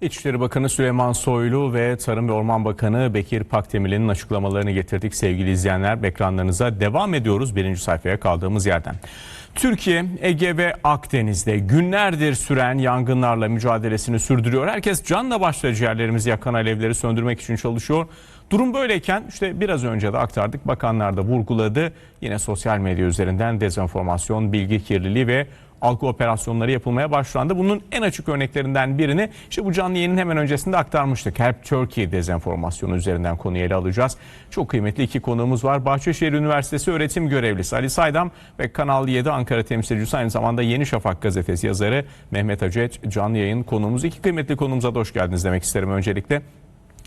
İçişleri Bakanı Süleyman Soylu ve Tarım ve Orman Bakanı Bekir Pakdemirli'nin açıklamalarını getirdik sevgili izleyenler. Ekranlarınıza devam ediyoruz birinci sayfaya kaldığımız yerden. Türkiye, Ege ve Akdeniz'de günlerdir süren yangınlarla mücadelesini sürdürüyor. Herkes canla başla ciğerlerimizi yakan alevleri söndürmek için çalışıyor. Durum böyleyken işte biraz önce de aktardık bakanlar da vurguladı. Yine sosyal medya üzerinden dezenformasyon, bilgi kirliliği ve algı operasyonları yapılmaya başlandı. Bunun en açık örneklerinden birini işte bu canlı yayının hemen öncesinde aktarmıştık. Help Turkey dezenformasyonu üzerinden konuyu ele alacağız. Çok kıymetli iki konuğumuz var. Bahçeşehir Üniversitesi öğretim görevlisi Ali Saydam ve Kanal 7 Ankara temsilcisi aynı zamanda Yeni Şafak gazetesi yazarı Mehmet Acet canlı yayın konuğumuz. İki kıymetli konuğumuza da hoş geldiniz demek isterim öncelikle.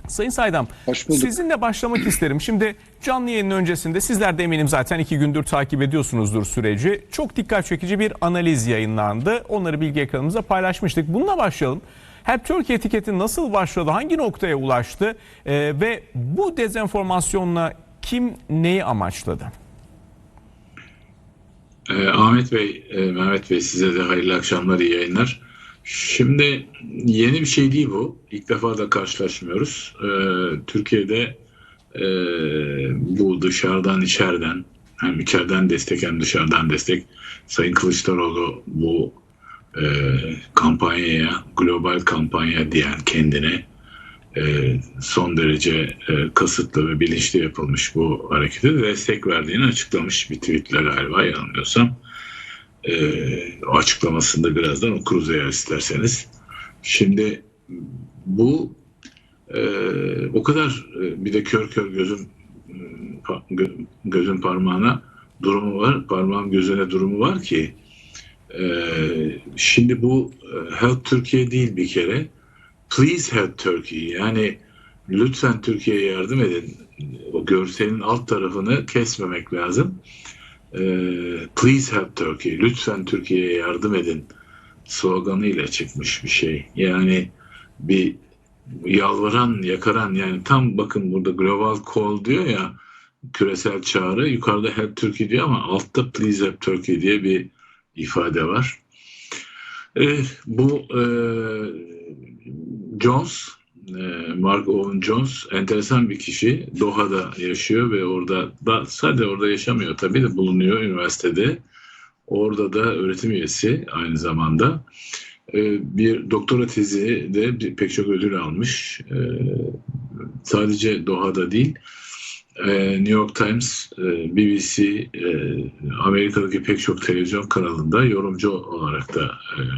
Sayın Saydam, Hoş bulduk. sizinle başlamak isterim. Şimdi canlı yayının öncesinde sizler de eminim zaten iki gündür takip ediyorsunuzdur süreci. Çok dikkat çekici bir analiz yayınlandı. Onları bilgi ekranımıza paylaşmıştık. Bununla başlayalım. Help Türkiye etiketi nasıl başladı, hangi noktaya ulaştı Ee, ve bu dezenformasyonla kim neyi amaçladı? Ee, Ahmet Bey, e, Mehmet Bey size de hayırlı akşamlar, iyi yayınlar. Şimdi yeni bir şey değil bu. İlk defa da karşılaşmıyoruz. Ee, Türkiye'de e, bu dışarıdan içeriden hem içeriden destek hem dışarıdan destek Sayın Kılıçdaroğlu bu e, kampanyaya, global kampanya diyen kendine e, son derece e, kasıtlı ve bilinçli yapılmış bu harekete de destek verdiğini açıklamış bir tweetle galiba yanılmıyorsam. E, o açıklamasında birazdan okuruz eğer isterseniz. Şimdi bu e, o kadar e, bir de kör kör gözüm e, gözün parmağına durumu var, parmağım gözüne durumu var ki e, şimdi bu e, Help Türkiye değil bir kere Please help Turkey yani lütfen Türkiye'ye yardım edin. O görselin alt tarafını kesmemek lazım. Ee, Please help Turkey. Lütfen Türkiye'ye yardım edin sloganıyla çıkmış bir şey. Yani bir yalvaran, yakaran yani tam bakın burada global call diyor ya küresel çağrı yukarıda help Turkey diyor ama altta please help Turkey diye bir ifade var. Ee, bu e, Jones, e, Mark Owen Jones enteresan bir kişi. Doha'da yaşıyor ve orada da sadece orada yaşamıyor tabii de bulunuyor üniversitede. Orada da öğretim üyesi aynı zamanda. E, bir doktora tezi de pek çok ödül almış. E, sadece Doha'da değil. e, New York Times, e, BBC, e, Amerika'daki pek çok televizyon kanalında yorumcu olarak da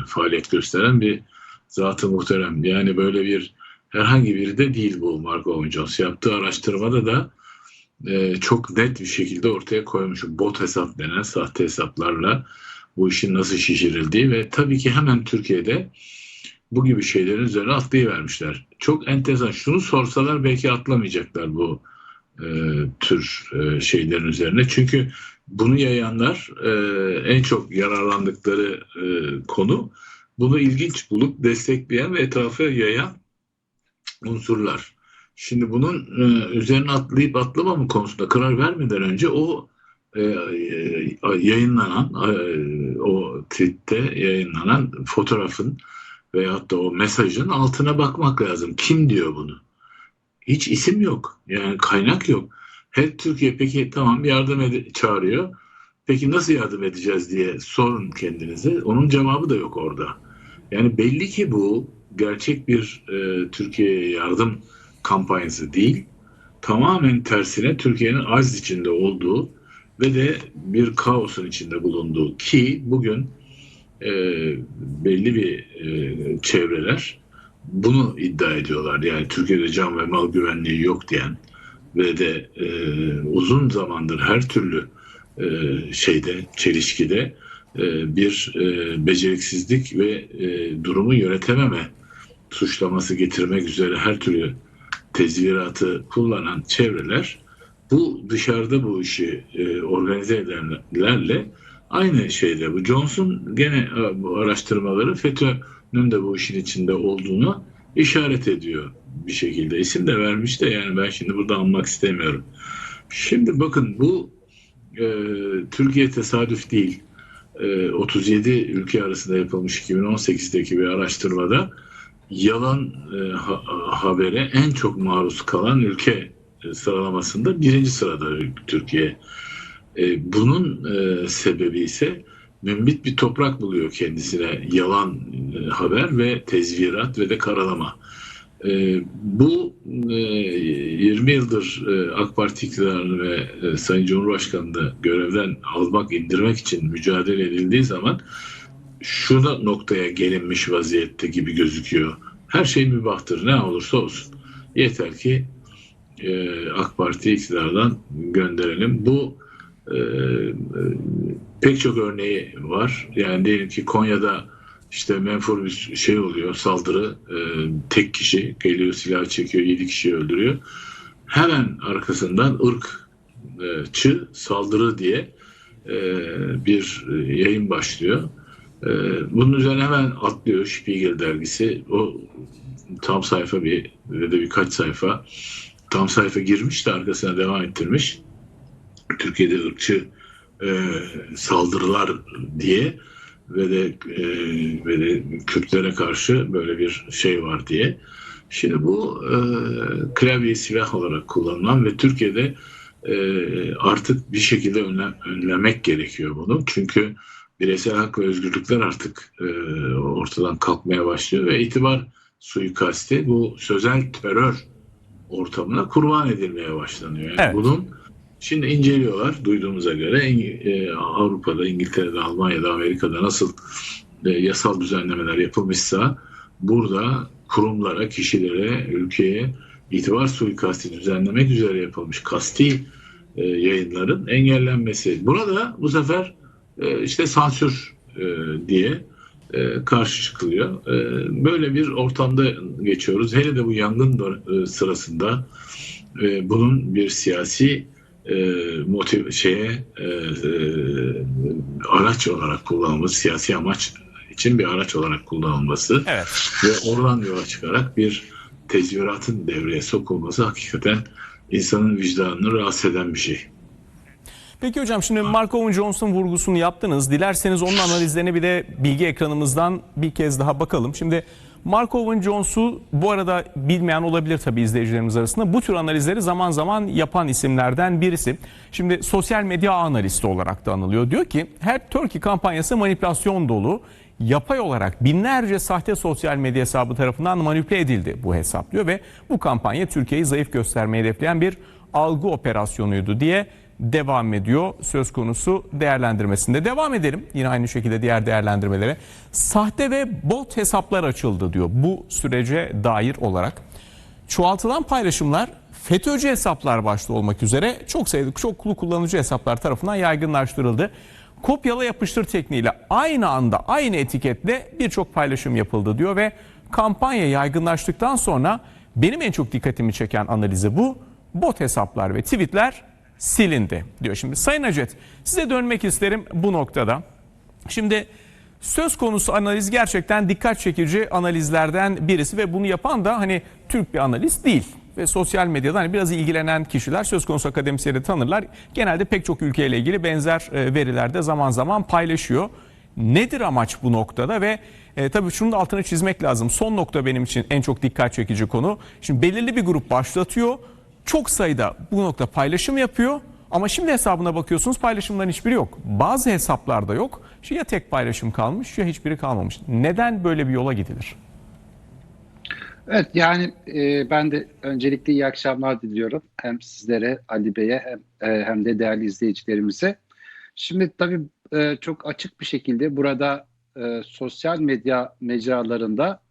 faaliyet gösteren bir zatı muhterem. Yani böyle bir herhangi biri de değil bu Mark Owen Jones. Yaptığı araştırmada da e, çok net bir şekilde ortaya koymuş. Bot hesap denen sahte hesaplarla bu işin nasıl şişirildiği ve tabii ki hemen Türkiye'de bu gibi şeylerin üzerine atlayıvermişler. Çok enteresan. Şunu sorsalar belki atlamayacaklar bu e, tür e, şeylerin üzerine. Çünkü bunu yayanlar e, en çok yararlandıkları e, konu bunu ilginç bulup destekleyen ve etrafa yayan unsurlar. Şimdi bunun e, üzerine atlayıp atlamama konusunda karar vermeden önce o e, e, yayınlanan e, o tweette yayınlanan fotoğrafın veyahut da o mesajın altına bakmak lazım. Kim diyor bunu? Hiç isim yok. Yani kaynak yok. Help Türkiye peki tamam yardım ede- çağırıyor. Peki nasıl yardım edeceğiz diye sorun kendinize. Onun cevabı da yok orada. Yani belli ki bu gerçek bir e, Türkiye'ye yardım kampanyası değil. Tamamen tersine Türkiye'nin az içinde olduğu ve de bir kaosun içinde bulunduğu ki bugün e, belli bir e, çevreler bunu iddia ediyorlar. Yani Türkiye'de can ve mal güvenliği yok diyen ve de e, uzun zamandır her türlü e, şeyde çelişkide e, bir e, beceriksizlik ve e, durumu yönetememe suçlaması getirmek üzere her türlü tezviratı kullanan çevreler bu dışarıda bu işi e, organize edenlerle aynı şeyde bu Johnson gene e, bu araştırmaları FETÖ'nün de bu işin içinde olduğunu işaret ediyor bir şekilde. İsim de vermiş de yani ben şimdi burada almak istemiyorum. Şimdi bakın bu e, Türkiye tesadüf değil. E, 37 ülke arasında yapılmış 2018'deki bir araştırmada yalan e, ha- habere en çok maruz kalan ülke e, sıralamasında birinci sırada Türkiye. E, bunun e, sebebi ise mümbit bir toprak buluyor kendisine yalan e, haber ve tezvirat ve de karalama. E, bu e, 20 yıldır e, AK Parti iktidarını ve e, Sayın Cumhurbaşkanı'nı görevden almak, indirmek için mücadele edildiği zaman şu da noktaya gelinmiş vaziyette gibi gözüküyor. Her şey mübahtır ne olursa olsun. Yeter ki e, AK Parti iktidardan gönderelim. Bu e, e, pek çok örneği var. Yani diyelim ki Konya'da işte menfur bir şey oluyor, saldırı. E, tek kişi geliyor, silah çekiyor, yedi kişi öldürüyor. Hemen arkasından ırkçı saldırı diye e, bir yayın başlıyor. E, bunun üzerine hemen atlıyor Spiegel dergisi. O tam sayfa bir ve de birkaç sayfa tam sayfa girmiş de arkasına devam ettirmiş. Türkiye'de ırkçı e, saldırılar diye ve de e, ve de Kürtlere karşı böyle bir şey var diye. Şimdi bu e, klavyeyi silah olarak kullanılan ve Türkiye'de e, artık bir şekilde önle, önlemek gerekiyor bunu. Çünkü bireysel hak ve özgürlükler artık e, ortadan kalkmaya başlıyor ve itibar suikasti bu sözel terör ortamına kurban edilmeye başlanıyor. Yani Evet. bunun şimdi inceliyorlar duyduğumuza göre e, Avrupa'da, İngiltere'de, Almanya'da, Amerika'da nasıl e, yasal düzenlemeler yapılmışsa burada kurumlara, kişilere, ülkeye itibar suikasti düzenlemek üzere yapılmış kasti e, yayınların engellenmesi. Burada bu sefer e, işte sansür e, diye e, karşı çıkılıyor. E, böyle bir ortamda geçiyoruz. Hele de bu yangın e, sırasında e, bunun bir siyasi e, motiv şeye e, e, araç olarak kullanılması, siyasi amaç için bir araç olarak kullanılması Evet. ve oradan yola çıkarak bir tezviratın devreye sokulması hakikaten insanın vicdanını rahatsız eden bir şey. Peki hocam şimdi Mark Owen Jones'un vurgusunu yaptınız. Dilerseniz onun analizlerine bir de bilgi ekranımızdan bir kez daha bakalım. Şimdi Mark Owen Jones'u bu arada bilmeyen olabilir tabii izleyicilerimiz arasında. Bu tür analizleri zaman zaman yapan isimlerden birisi. Şimdi sosyal medya analisti olarak da anılıyor. Diyor ki her Turkey kampanyası manipülasyon dolu. Yapay olarak binlerce sahte sosyal medya hesabı tarafından manipüle edildi bu hesap diyor ve bu kampanya Türkiye'yi zayıf göstermeyi hedefleyen bir algı operasyonuydu diye devam ediyor söz konusu değerlendirmesinde. Devam edelim yine aynı şekilde diğer değerlendirmelere. Sahte ve bot hesaplar açıldı diyor bu sürece dair olarak. Çoğaltılan paylaşımlar FETÖ'cü hesaplar başta olmak üzere çok sayıda çoklu kullanıcı hesaplar tarafından yaygınlaştırıldı. Kopyala yapıştır tekniğiyle aynı anda aynı etiketle birçok paylaşım yapıldı diyor ve kampanya yaygınlaştıktan sonra benim en çok dikkatimi çeken analizi bu. Bot hesaplar ve tweetler silindi diyor. Şimdi Sayın Acet size dönmek isterim bu noktada. Şimdi söz konusu analiz gerçekten dikkat çekici analizlerden birisi ve bunu yapan da hani Türk bir analiz değil. Ve sosyal medyada hani biraz ilgilenen kişiler söz konusu akademisyeni tanırlar. Genelde pek çok ülkeyle ilgili benzer e, veriler de zaman zaman paylaşıyor. Nedir amaç bu noktada ve e, tabii şunun da altını çizmek lazım. Son nokta benim için en çok dikkat çekici konu. Şimdi belirli bir grup başlatıyor. Çok sayıda bu nokta paylaşım yapıyor. Ama şimdi hesabına bakıyorsunuz paylaşımların hiçbiri yok. Bazı hesaplarda yok. Şu ya tek paylaşım kalmış ya hiçbiri kalmamış. Neden böyle bir yola gidilir? Evet yani e, ben de öncelikle iyi akşamlar diliyorum. Hem sizlere, Ali Bey'e hem, e, hem de değerli izleyicilerimize. Şimdi tabii e, çok açık bir şekilde burada e, sosyal medya mecralarında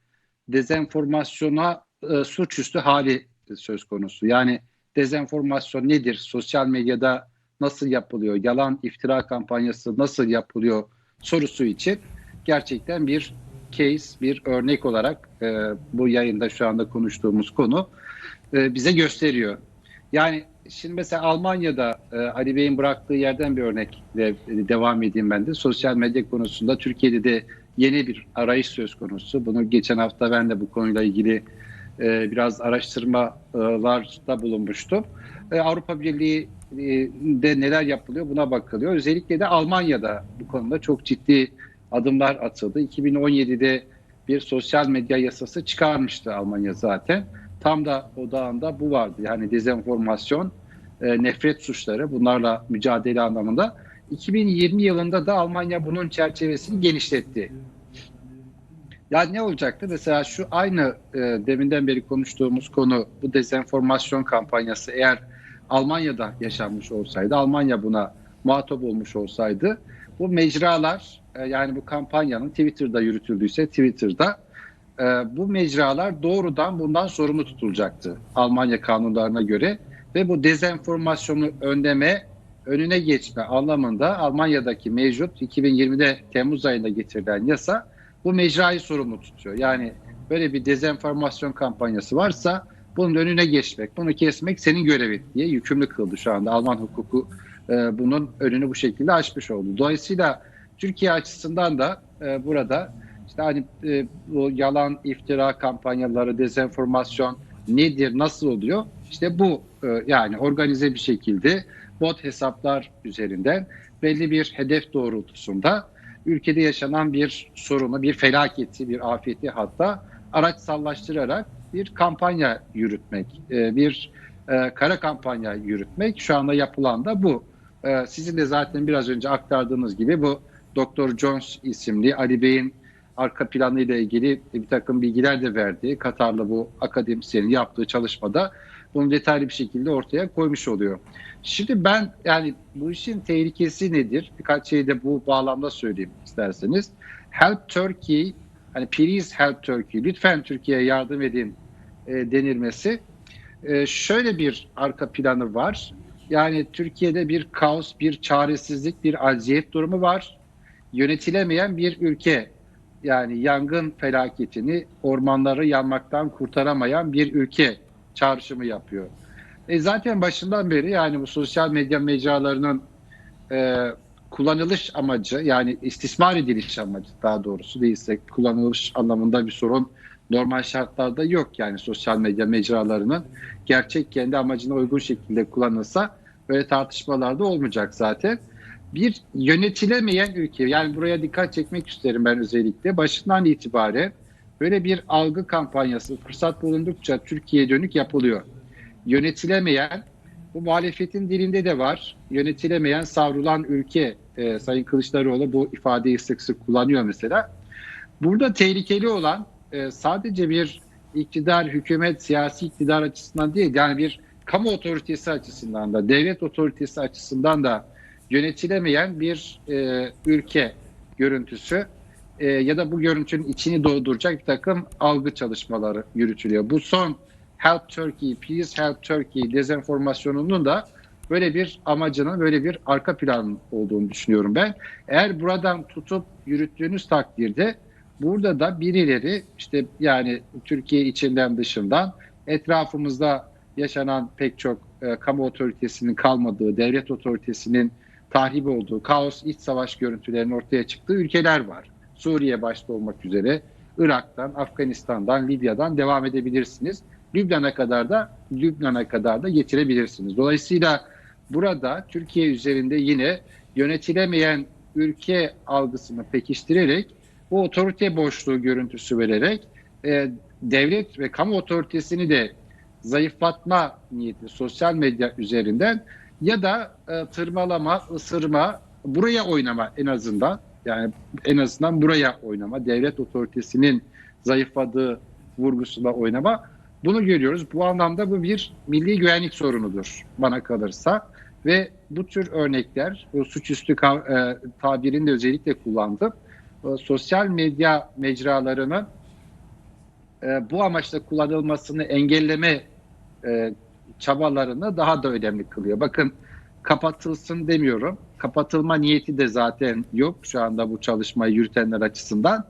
dezenformasyona e, suçüstü hali söz konusu. Yani dezenformasyon nedir? Sosyal medyada nasıl yapılıyor? Yalan iftira kampanyası nasıl yapılıyor? Sorusu için gerçekten bir case, bir örnek olarak e, bu yayında şu anda konuştuğumuz konu e, bize gösteriyor. Yani şimdi mesela Almanya'da e, Ali Bey'in bıraktığı yerden bir örnekle e, devam edeyim ben de. Sosyal medya konusunda Türkiye'de de yeni bir arayış söz konusu. Bunu geçen hafta ben de bu konuyla ilgili e, biraz araştırmalarda bulunmuştum. E, Avrupa Birliği de neler yapılıyor buna bakılıyor. Özellikle de Almanya'da bu konuda çok ciddi adımlar atıldı. 2017'de bir sosyal medya yasası çıkarmıştı Almanya zaten. Tam da odağında bu vardı. Yani dezenformasyon, e, nefret suçları bunlarla mücadele anlamında. 2020 yılında da Almanya bunun çerçevesini genişletti. Yani ne olacaktı? Mesela şu aynı e, deminden beri konuştuğumuz konu bu dezenformasyon kampanyası eğer Almanya'da yaşanmış olsaydı, Almanya buna muhatap olmuş olsaydı bu mecralar e, yani bu kampanyanın Twitter'da yürütüldüyse Twitter'da e, bu mecralar doğrudan bundan sorumlu tutulacaktı Almanya kanunlarına göre ve bu dezenformasyonu önleme önüne geçme anlamında Almanya'daki mevcut 2020'de Temmuz ayında getirilen yasa bu mecrayı sorumlu tutuyor. Yani böyle bir dezenformasyon kampanyası varsa bunun önüne geçmek, bunu kesmek senin görevin diye yükümlü kıldı şu anda. Alman hukuku e, bunun önünü bu şekilde açmış oldu. Dolayısıyla Türkiye açısından da e, burada işte hani e, bu yalan iftira kampanyaları, dezenformasyon nedir, nasıl oluyor? İşte bu e, yani organize bir şekilde bot hesaplar üzerinden belli bir hedef doğrultusunda ülkede yaşanan bir sorunu, bir felaketi, bir afeti hatta araçsallaştırarak bir kampanya yürütmek, e, bir e, kara kampanya yürütmek şu anda yapılan da bu. E, Sizin de zaten biraz önce aktardığınız gibi bu Dr. Jones isimli Ali Bey'in arka planı ile ilgili bir takım bilgiler de verdiği Katarlı bu akademisyenin yaptığı çalışmada bunu detaylı bir şekilde ortaya koymuş oluyor. Şimdi ben yani bu işin tehlikesi nedir? Birkaç şey de bu bağlamda söyleyeyim isterseniz. Help Turkey, hani please help Turkey, lütfen Türkiye'ye yardım edin e, denilmesi. E, şöyle bir arka planı var. Yani Türkiye'de bir kaos, bir çaresizlik, bir aciyet durumu var. Yönetilemeyen bir ülke. Yani yangın felaketini ormanları yanmaktan kurtaramayan bir ülke çağrışımı yapıyor. E zaten başından beri yani bu sosyal medya mecralarının e, kullanılış amacı yani istismar ediliş amacı daha doğrusu değilse kullanılış anlamında bir sorun normal şartlarda yok yani sosyal medya mecralarının gerçek kendi amacına uygun şekilde kullanılsa böyle tartışmalarda olmayacak zaten. Bir yönetilemeyen ülke yani buraya dikkat çekmek isterim ben özellikle başından itibaren böyle bir algı kampanyası fırsat bulundukça Türkiye'ye dönük yapılıyor yönetilemeyen, bu muhalefetin dilinde de var, yönetilemeyen savrulan ülke e, Sayın Kılıçdaroğlu bu ifadeyi sık sık kullanıyor mesela. Burada tehlikeli olan e, sadece bir iktidar, hükümet, siyasi iktidar açısından değil, yani bir kamu otoritesi açısından da, devlet otoritesi açısından da yönetilemeyen bir e, ülke görüntüsü e, ya da bu görüntünün içini dolduracak bir takım algı çalışmaları yürütülüyor. Bu son Help Turkey, Please Help Turkey dezenformasyonunun da böyle bir amacının, böyle bir arka plan olduğunu düşünüyorum ben. Eğer buradan tutup yürüttüğünüz takdirde burada da birileri işte yani Türkiye içinden dışından etrafımızda yaşanan pek çok e, kamu otoritesinin kalmadığı, devlet otoritesinin tahrip olduğu, kaos, iç savaş görüntülerinin ortaya çıktığı ülkeler var. Suriye başta olmak üzere Irak'tan, Afganistan'dan, Libya'dan devam edebilirsiniz. Lübnan'a kadar da Lübnan'a kadar da getirebilirsiniz. Dolayısıyla burada Türkiye üzerinde yine yönetilemeyen ülke algısını pekiştirerek bu otorite boşluğu görüntüsü vererek e, devlet ve kamu otoritesini de zayıflatma niyeti sosyal medya üzerinden ya da e, tırmalama, ısırma, buraya oynama en azından yani en azından buraya oynama, devlet otoritesinin zayıfladığı vurgusunda oynama bunu görüyoruz. Bu anlamda bu bir milli güvenlik sorunudur bana kalırsa. Ve bu tür örnekler, bu suçüstü e, tabirini de özellikle kullandım. Sosyal medya mecralarının e, bu amaçla kullanılmasını engelleme e, çabalarını daha da önemli kılıyor. Bakın kapatılsın demiyorum. Kapatılma niyeti de zaten yok şu anda bu çalışmayı yürütenler açısından.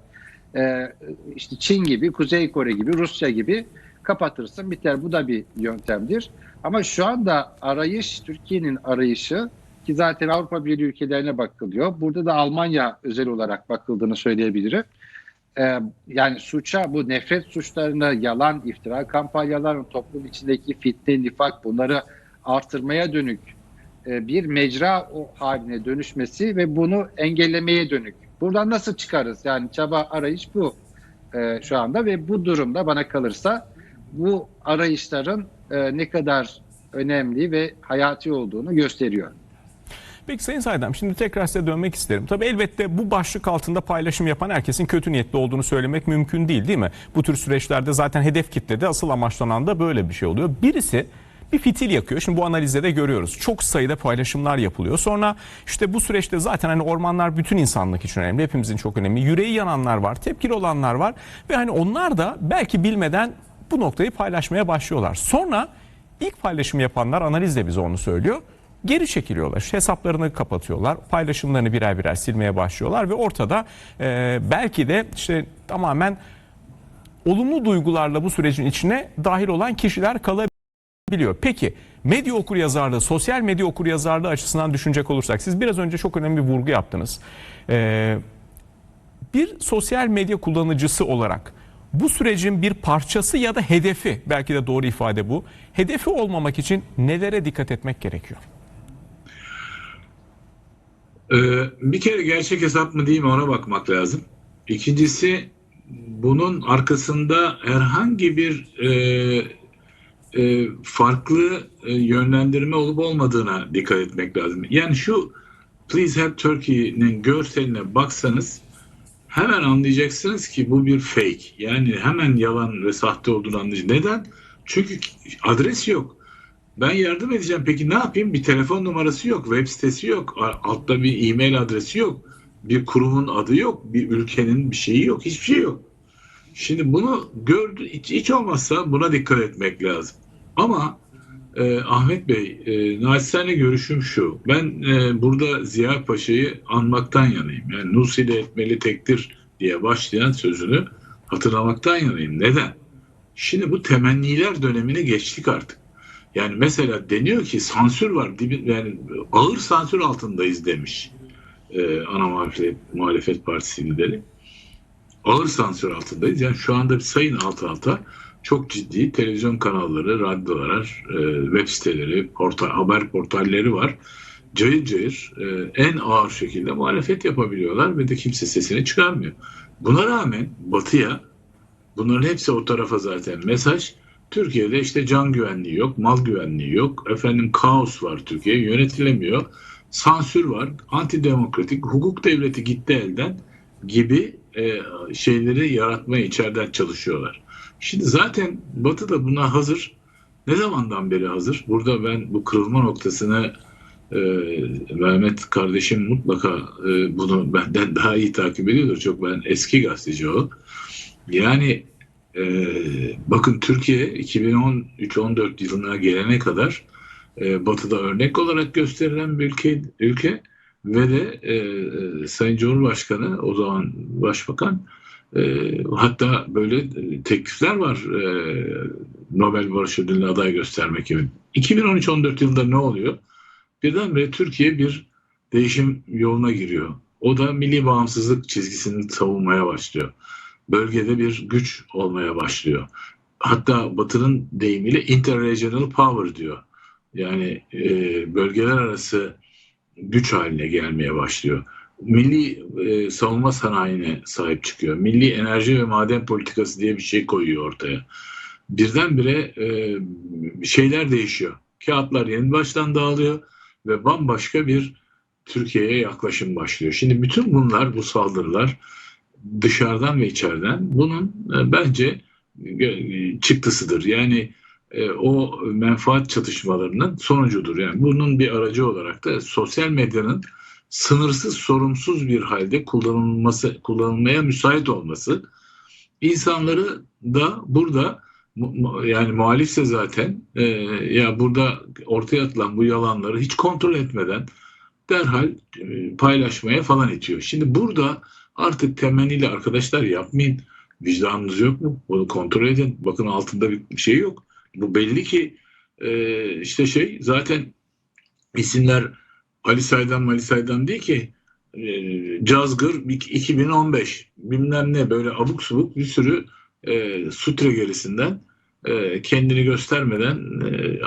E, işte Çin gibi, Kuzey Kore gibi, Rusya gibi kapatırsın biter. Bu da bir yöntemdir. Ama şu anda arayış, Türkiye'nin arayışı ki zaten Avrupa Birliği ülkelerine bakılıyor. Burada da Almanya özel olarak bakıldığını söyleyebilirim. Ee, yani suça, bu nefret suçlarını, yalan, iftira kampanyaların toplum içindeki fitne, nifak bunları artırmaya dönük bir mecra haline dönüşmesi ve bunu engellemeye dönük. Buradan nasıl çıkarız? Yani çaba arayış bu. e, şu anda ve bu durumda bana kalırsa bu arayışların e, ne kadar önemli ve hayati olduğunu gösteriyor. Peki Sayın Saydam şimdi tekrar size dönmek isterim. Tabii elbette bu başlık altında paylaşım yapan herkesin kötü niyetli olduğunu söylemek mümkün değil değil mi? Bu tür süreçlerde zaten hedef kitlede asıl amaçlanan da böyle bir şey oluyor. Birisi bir fitil yakıyor. Şimdi bu analizde de görüyoruz. Çok sayıda paylaşımlar yapılıyor. Sonra işte bu süreçte zaten hani ormanlar bütün insanlık için önemli. Hepimizin çok önemli. Yüreği yananlar var, tepkili olanlar var. Ve hani onlar da belki bilmeden bu noktayı paylaşmaya başlıyorlar. Sonra ilk paylaşım yapanlar analiz de bize onu söylüyor geri çekiliyorlar. İşte hesaplarını kapatıyorlar. Paylaşımlarını birer birer silmeye başlıyorlar ve ortada e, belki de işte tamamen olumlu duygularla bu sürecin içine dahil olan kişiler kalabiliyor. Peki medya okuryazarlığı, sosyal medya okuryazarlığı açısından düşünecek olursak siz biraz önce çok önemli bir vurgu yaptınız. E, bir sosyal medya kullanıcısı olarak bu sürecin bir parçası ya da hedefi belki de doğru ifade bu. Hedefi olmamak için nelere dikkat etmek gerekiyor? Ee, bir kere gerçek hesap mı değil mi ona bakmak lazım. İkincisi bunun arkasında herhangi bir e, e, farklı e, yönlendirme olup olmadığına dikkat etmek lazım. Yani şu Please Help Turkey'nin görseline baksanız hemen anlayacaksınız ki bu bir fake. Yani hemen yalan ve sahte olduğunu anlayacaksınız. Neden? Çünkü adres yok. Ben yardım edeceğim. Peki ne yapayım? Bir telefon numarası yok, web sitesi yok, altta bir e-mail adresi yok, bir kurumun adı yok, bir ülkenin bir şeyi yok, hiçbir şey yok. Şimdi bunu gördü, hiç, hiç olmazsa buna dikkat etmek lazım. Ama e, Ahmet Bey, e, naçizane görüşüm şu. Ben e, burada Ziya Paşa'yı anmaktan yanayım. Yani Nus ile etmeli tektir diye başlayan sözünü hatırlamaktan yanayım. Neden? Şimdi bu temenniler dönemine geçtik artık. Yani mesela deniyor ki sansür var, yani ağır sansür altındayız demiş e, ana muhalefet, muhalefet partisi lideri. Ağır sansür altındayız. Yani şu anda bir sayın alt alta çok ciddi televizyon kanalları, radyolar, e, web siteleri, portal, haber portalleri var. Cayır cayır e, en ağır şekilde muhalefet yapabiliyorlar ve de kimse sesini çıkarmıyor. Buna rağmen Batı'ya bunların hepsi o tarafa zaten mesaj Türkiye'de işte can güvenliği yok, mal güvenliği yok. Efendim kaos var Türkiye, yönetilemiyor. Sansür var, antidemokratik, hukuk devleti gitti elden gibi e, şeyleri yaratmaya içeriden çalışıyorlar. Şimdi zaten Batı da buna hazır. Ne zamandan beri hazır? Burada ben bu kırılma noktasını e, Mehmet kardeşim mutlaka e, bunu benden daha iyi takip ediyordur. Çok ben eski gazeteci o. Yani ee, bakın Türkiye 2013-14 yılına gelene kadar e, Batı'da örnek olarak gösterilen bir ülke, ülke ve de e, e, Sayın Cumhurbaşkanı o zaman Başbakan e, hatta böyle teklifler var e, Nobel Barış Ödülü'ne aday göstermek gibi. 2013-14 yılında ne oluyor? Birdenbire Türkiye bir değişim yoluna giriyor. O da milli bağımsızlık çizgisini savunmaya başlıyor bölgede bir güç olmaya başlıyor. Hatta Batı'nın deyimiyle interregional power diyor. Yani e, bölgeler arası güç haline gelmeye başlıyor. Milli e, savunma sanayine sahip çıkıyor. Milli enerji ve maden politikası diye bir şey koyuyor ortaya. Birdenbire e, şeyler değişiyor. Kağıtlar yeni baştan dağılıyor ve bambaşka bir Türkiye'ye yaklaşım başlıyor. Şimdi bütün bunlar, bu saldırılar dışarıdan ve içeriden bunun e, bence e, çıktısıdır. Yani e, o menfaat çatışmalarının sonucudur. Yani bunun bir aracı olarak da sosyal medyanın sınırsız, sorumsuz bir halde kullanılması, kullanılmaya müsait olması insanları da burada yani muhalifse zaten e, ya burada ortaya atılan bu yalanları hiç kontrol etmeden derhal e, paylaşmaya falan itiyor. Şimdi burada Artık temenniyle arkadaşlar yapmayın. Vicdanınız yok mu? Bunu kontrol edin. Bakın altında bir şey yok. Bu belli ki e, işte şey zaten isimler Ali Saydam Ali Saydam değil ki e, Cazgır 2015 bilmem ne böyle abuk subuk bir sürü e, sutre gerisinden e, kendini göstermeden e,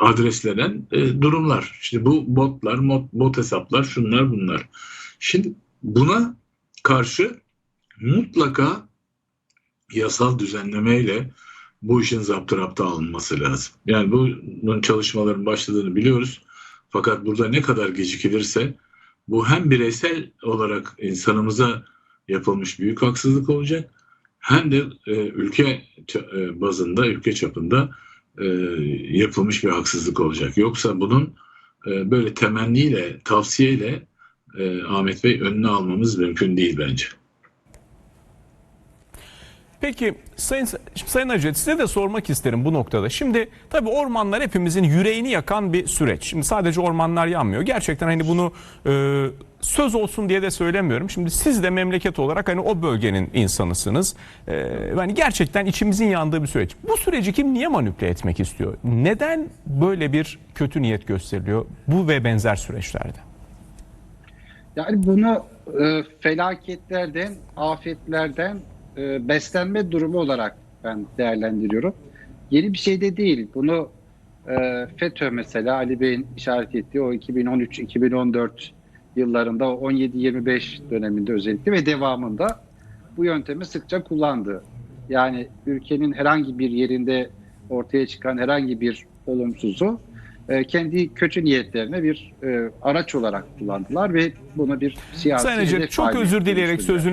adreslenen e, durumlar. İşte bu botlar, bot, bot hesaplar, şunlar bunlar. Şimdi buna karşı mutlaka yasal düzenlemeyle bu işin zaptırapta alınması lazım. Yani bunun çalışmaların başladığını biliyoruz. Fakat burada ne kadar gecikilirse bu hem bireysel olarak insanımıza yapılmış büyük haksızlık olacak hem de e, ülke e, bazında, ülke çapında e, yapılmış bir haksızlık olacak. Yoksa bunun e, böyle temenniyle, tavsiyeyle e, Ahmet Bey önüne almamız mümkün değil bence. Peki Sayın, Sayın Hacet size de sormak isterim bu noktada. Şimdi tabii ormanlar hepimizin yüreğini yakan bir süreç. Şimdi sadece ormanlar yanmıyor. Gerçekten hani bunu e, söz olsun diye de söylemiyorum. Şimdi siz de memleket olarak hani o bölgenin insanısınız. E, yani gerçekten içimizin yandığı bir süreç. Bu süreci kim niye manipüle etmek istiyor? Neden böyle bir kötü niyet gösteriliyor bu ve benzer süreçlerde? Yani bunu e, felaketlerden, afetlerden e, beslenme durumu olarak ben değerlendiriyorum. Yeni bir şey de değil. Bunu e, FETÖ mesela Ali Bey'in işaret ettiği o 2013-2014 yıllarında o 17-25 döneminde özellikle ve devamında bu yöntemi sıkça kullandı. Yani ülkenin herhangi bir yerinde ortaya çıkan herhangi bir olumsuzu e, kendi kötü niyetlerine bir e, araç olarak kullandılar ve bunu bir siyasi Sayın hedef çok özür dileyerek sözünü